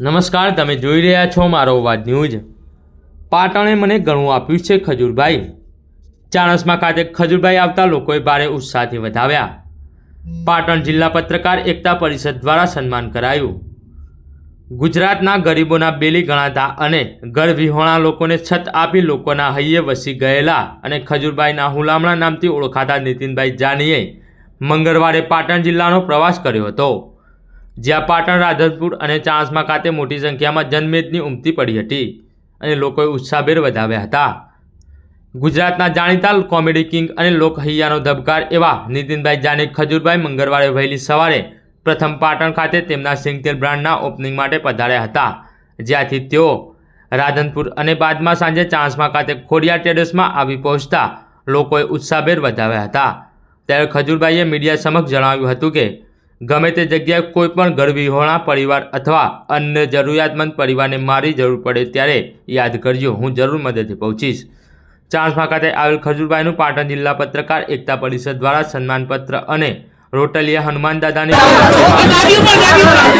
નમસ્કાર, તમે જોઈ રહ્યા છો મારો અવાજ ન્યૂઝ. પાટણે મને ઘણું આપ્યું છે ખજૂરભાઈ. ચાણસમાં ખાતે ખજૂરભાઈ આવતા લોકોએ ભારે ઉત્સાહથી વધાવ્યા. પાટણ જિલ્લા પત્રકાર એકતા પરિષદ દ્વારા સન્માન કરાયું. ગુજરાતના ગરીબોના બેલી ગણાતા અને ઘર વિહોણા લોકોને છત આપી લોકોના હૈયે વસી ગયેલા અને ખજૂરભાઈના હુલામણા નામથી ઓળખાતા નીતિનભાઈ જાનીએ મંગળવારે પાટણ જિલ્લાનો પ્રવાસ કર્યો હતો. જ્યાં પાટણ, રાધનપુર અને ચાંસમાં ખાતે મોટી સંખ્યામાં જનમેદની ઉમટી પડી હતી અને લોકોએ ઉત્સાહભેર વધાવ્યા હતા. ગુજરાતના જાણીતા કોમેડી કિંગ અને લોકહૈયાનો ધબકાર એવા નીતિનભાઈ જાની ખજૂરભાઈ મંગળવારે વહેલી સવારે પ્રથમ પાટણ ખાતે તેમના સિંગતેલ બ્રાન્ડના ઓપનિંગ માટે પધાર્યા હતા, જ્યાંથી તેઓ રાધનપુર અને બાદમાં સાંજે ચાંસમાં ખાતે ખોડિયા ટેરેસમાં આવી પહોંચતા લોકોએ ઉત્સાહભેર વધાવ્યા હતા. ત્યારે ખજૂરભાઈએ મીડિયા સમક્ષ જણાવ્યું હતું કે ગમે તે જગ્યાએ કોઈ પણ ગરવિહોણા પરિવાર અથવા અન્ય જરૂરિયાતમંદ પરિવારને મારી જરૂર પડે ત્યારે યાદ કરજો હું જરૂર મદદથી પહોંચીશ. ચાણસ્મા ખાતે આવેલ ખજૂરભાઈનું પાટણ જિલ્લા પત્રકાર એકતા પરિષદ દ્વારા સન્માનપત્ર અને રોટલિયા હનુમાન દાદાની